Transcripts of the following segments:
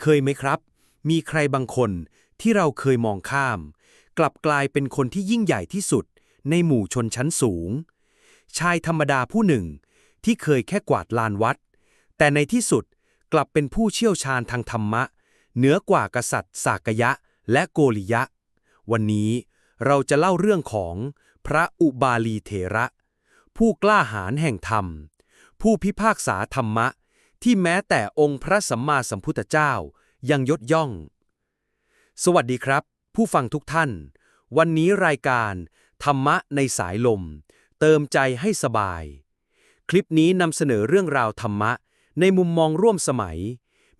เคยไหมครับ มีใครบางคนที่เราเคยมองข้าม กลับกลายเป็นคนที่ยิ่งใหญ่ที่สุด ในหมู่ชนชั้นสูง ชายธรรมดาผู้หนึ่ง ที่เคยแค่กวาดลานวัด แต่ในที่สุดกลับเป็นผู้เชี่ยวชาญทางธรรมะ เหนือกว่ากษัตริย์สากยะและโกริยะ วันนี้เราจะเล่าเรื่องของพระอุบาลีเถระ ผู้กล้าหาญแห่งธรรม ผู้พิพากษาธรรมะ ที่แม้แต่องค์พระสัมมาสัมพุทธเจ้ายังยศย่อง สวัสดีครับ ผู้ฟังทุกท่าน วันนี้รายการ ธรรมะในสายลม เติมใจให้สบาย คลิปนี้นำเสนอเรื่องราวธรรมะ ในมุมมองร่วมสมัย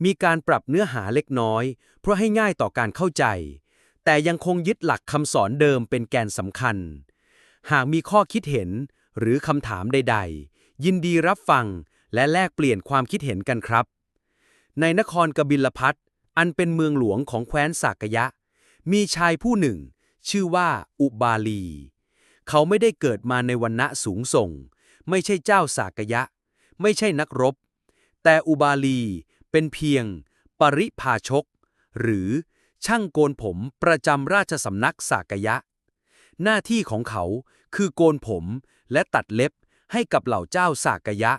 มีการปรับเนื้อหาเล็กน้อย เพราะให้ง่ายต่อการเข้าใจ แต่ยังคงยึดหลักคำสอนเดิมเป็นแกนสำคัญ หากมีข้อคิดเห็นหรือคำถามใด ๆ ยินดีรับฟัง และแลกเปลี่ยนความคิดเห็นกันครับ ในนครกบิลพัทอันเป็นเมืองหลวงของแคว้นสากยะ มีชายผู้หนึ่ง ชื่อว่าอุบาลี เขาไม่ได้เกิดมาในวันณะสูงส่ง ไม่ใช่เจ้าสากยะ ไม่ใช่นักรบ แต่อุบาลีเป็นเพียง ปริพาชก หรือช่างโกนผมประจำราชสำนักสากยะ หน้าที่ของเขาคือโกนผมและตัดเล็บให้กับเหล่าเจ้าสากยะ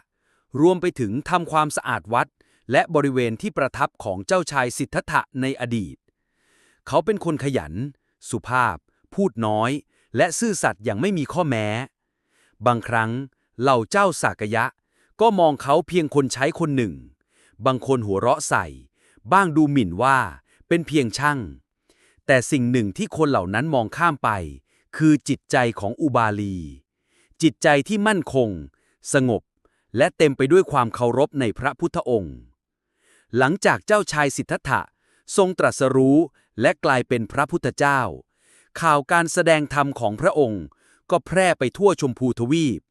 รวมไปถึงทำความสะอาดวัด และบริเวณที่ประทับของเจ้าชายสิทธัตถะในอดีต เขาเป็นคนขยัน สุภาพ พูดน้อย และซื่อสัตย์อย่างไม่มีข้อแม้ บางครั้งเหล่าเจ้าสากยะ ก็มองเขาเพียงคนใช้คนหนึ่ง บางคนหัวเราะใส่ บ้างดูหมิ่นว่า เป็นเพียงช่าง แต่สิ่งหนึ่งที่คนเหล่านั้นมองข้ามไป คือจิตใจของอุบาลี จิตใจที่มั่นคง สงบ และเต็มไปด้วยความเคารพในพระพุทธองค์ หลังจากเจ้าชายสิทธัตถะทรงตรัสรู้และกลายเป็นพระพุทธเจ้า ข่าวการแสดงธรรมของพระองค์ก็แพร่ไปทั่วชมพูทวีป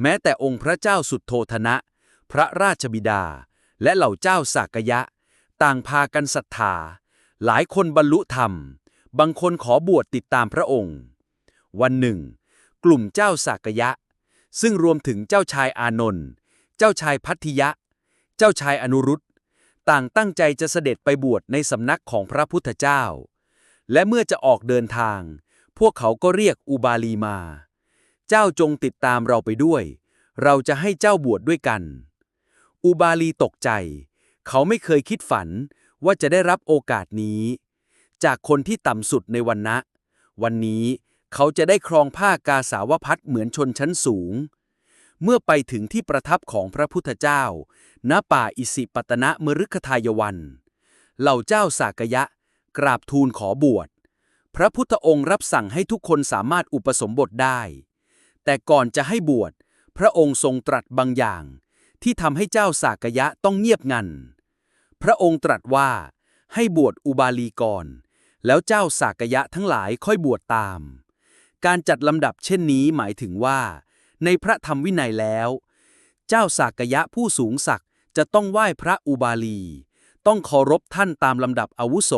แม้แต่องค์พระเจ้าสุดโทธนะ พระราชบิดา และเหล่าเจ้าสากยะ ต่างพากันศรัทธา หลายคนบรรลุธรรม บางคนขอบวชติดตามพระองค์ วันหนึ่ง กลุ่มเจ้าสากยะ ซึ่งรวมถึงเจ้าชายอานนท์เจ้าชายพัทธิยะ เจ้าชายอนุรุตต่างตั้งใจจะเสด็จไปบวชในสำนักของพระพุทธเจ้า และเมื่อจะออกเดินทาง พวกเขาก็เรียกอุบาลีมา เจ้าจงติดตามเราไปด้วย เราจะให้เจ้าบวชดด้วยกัน อุบาลีตกใจ เขาไม่เคยคิดฝันว่าจะได้รับโอกาสนี้ จากคนที่ต่ำสุดในวันนะ วันนี้ เขาจะได้ครองผ้ากาสาวพัดเหมือนชนชั้นสูง เมื่อไปถึงที่ประทับของพระพุทธเจ้า ณ ป่าอิสิปตนะมฤคทายวัน เหล่าเจ้าสากยะ กราบทูลขอบวช พระพุทธองค์รับสั่งให้ทุกคนสามารถอุปสมบทได้ แต่ก่อนจะให้บวช พระองค์ทรงตรัสบางอย่าง ที่ทำให้เจ้าสากยะต้องเงียบงัน พระองค์ตรัสว่าให้บวชอุบาลีก่อน แล้วเจ้าสากยะทั้งหลายค่อยบวชตาม การจัดลำดับเช่นนี้หมายถึงว่า ในพระธรรมวินัยแล้ว เจ้าสากยะผู้สูงศักดิ์จะต้องไหว้พระอุบาลี ต้องเคารพท่านตามลำดับอาวุโส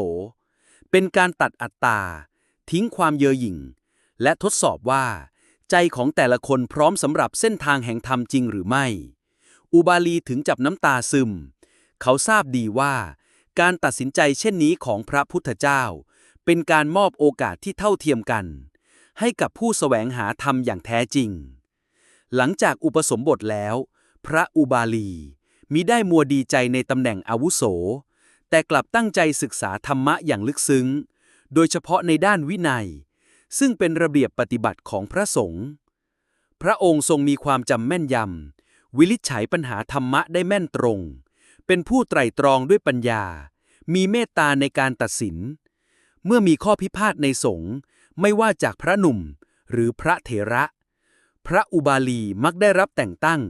เป็นการตัดอัตตา ทิ้งความเย่อหยิ่ง และทดสอบว่า ใจของแต่ละคนพร้อมสำหรับเส้นทางแห่งธรรมจริงหรือไม่ อุบาลีถึงจับน้ำตาซึม เขาทราบดีว่า การตัดสินใจเช่นนี้ของพระพุทธเจ้า เป็นการมอบโอกาสที่เท่าเทียมกัน ให้กับผู้แสวงหาธรรมอย่างแท้จริง หลังจากอุปสมบทแล้ว พระอุบาลีมิได้มัวดีใจในตำแหน่งอาวุโส แต่กลับตั้งใจศึกษาธรรมะอย่างลึกซึ้ง โดยเฉพาะในด้านวินัย ซึ่งเป็นระเบียบปฏิบัติของพระสงฆ์พระองค์ทรงมีความจำแม่นยำ วิลิจฉัยปัญหาธรรมะได้แม่นตรง เป็นผู้ไตร่ตรองด้วยปัญญา มีเมตตาในการตัดสิน เมื่อมีข้อพิพาทในสงฆ์ ไม่ว่าจากพระหนุ่มหรือพระเถระ พระอุบาลีมักได้รับแต่งตั้ง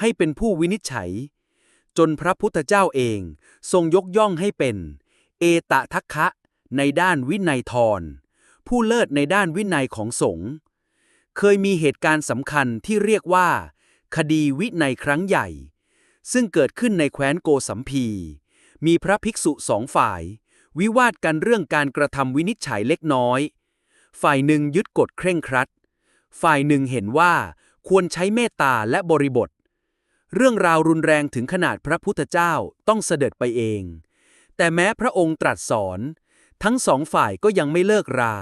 ให้เป็นผู้วินิจฉัย จนพระพุทธเจ้าเองทรงยกย่องให้เป็น เอตะทัคคะในด้านวินัยทร ผู้เลิศในด้านวินัยของสงฆ์ เคยมีเหตุการณ์สำคัญที่เรียกว่า คดีวินัยครั้งใหญ่ ซึ่งเกิดขึ้นในแคว้นโกสัมพี มีพระภิกษุสองฝ่าย วิวาทกันเรื่องการกระทำวินิจฉัยเล็กน้อย ฝ่ายหนึ่งยึดกฎเคร่งครัด ฝ่ายหนึ่งเห็นว่าควรใช้เมตตาและบริบท เรื่องราวรุนแรงถึงขนาดพระพุทธเจ้าต้องเสด็จไปเอง แต่แม้พระองค์ตรัสสอน ทั้งสองฝ่ายก็ยังไม่เลิกรา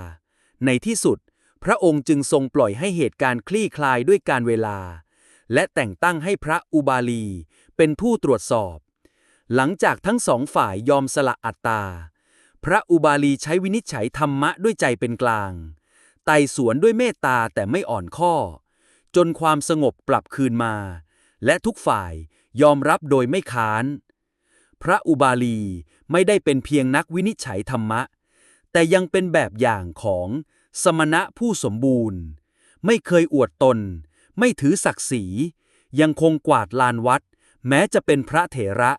ในที่สุด พระองค์จึงทรงปล่อยให้เหตุการณ์คลี่คลายด้วยการเวลา และแต่งตั้งให้พระอุบาลี เป็นผู้ตรวจสอบ หลังจากทั้งสองฝ่ายยอมสละอัตตา พระอุบาลีใช้วินิจฉัยธรรมะด้วยใจเป็นกลาง ไต่สวนด้วยเมตตาแต่ไม่อ่อนข้อ จนความสงบกลับคืนมา และทุกฝ่ายยอมรับโดยไม่ค้าน พระอุบาลีไม่ได้เป็นเพียงนักวินิจฉัยธรรมะ แต่ยังเป็นแบบอย่างของสมณะผู้สมบูรณ์ ไม่เคยอวดตน ไม่ถือศักดิ์ศรี ยังคงกวาดลานวัด แม้จะเป็นพระเถระ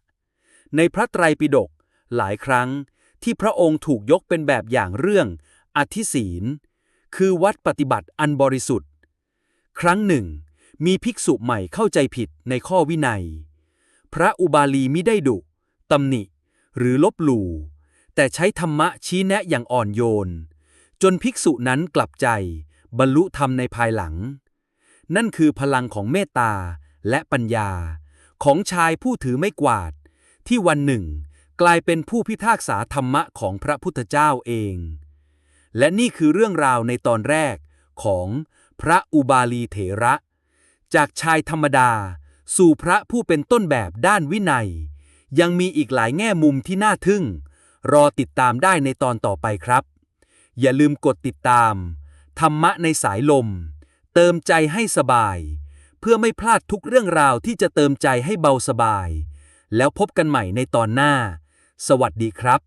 ในพระไตรปิฎกหลายครั้ง ที่พระองค์ถูกยกเป็นแบบอย่างเรื่อง อธิศีล คือวัดปฏิบัติอันบริสุทธิ์ ครั้งหนึ่ง มีภิกษุใหม่เข้าใจผิดในข้อวินัย พระอุบาลีมิได้ดุตำหนิ หรือลบหลู่ แต่ใช้ธรรมะชี้แนะอย่างอ่อนโยน จนภิกษุนั้นกลับใจ บรรลุธรรมในภายหลัง นั่นคือพลังของเมตตาและปัญญา ของชายผู้ถือไม่กวาด ที่วันหนึ่ง กลายเป็นผู้พิพากษาธรรมะของพระพุทธเจ้าเอง และนี่คือเรื่องราวในตอนแรกของพระอุบาลีเถระ จากชายธรรมดา สู่พระผู้เป็นต้นแบบด้านวินัย ยังมีอีกหลายแง่มุมที่น่าทึ่ง รอติดตามได้ในตอนต่อไปครับ อย่าลืมกดติดตาม ธรรมะในสายลม เติมใจให้สบาย เพื่อไม่พลาดทุกเรื่องราวที่จะเติมใจให้เบาสบาย แล้วพบกันใหม่ในตอนหน้า สวัสดีครับ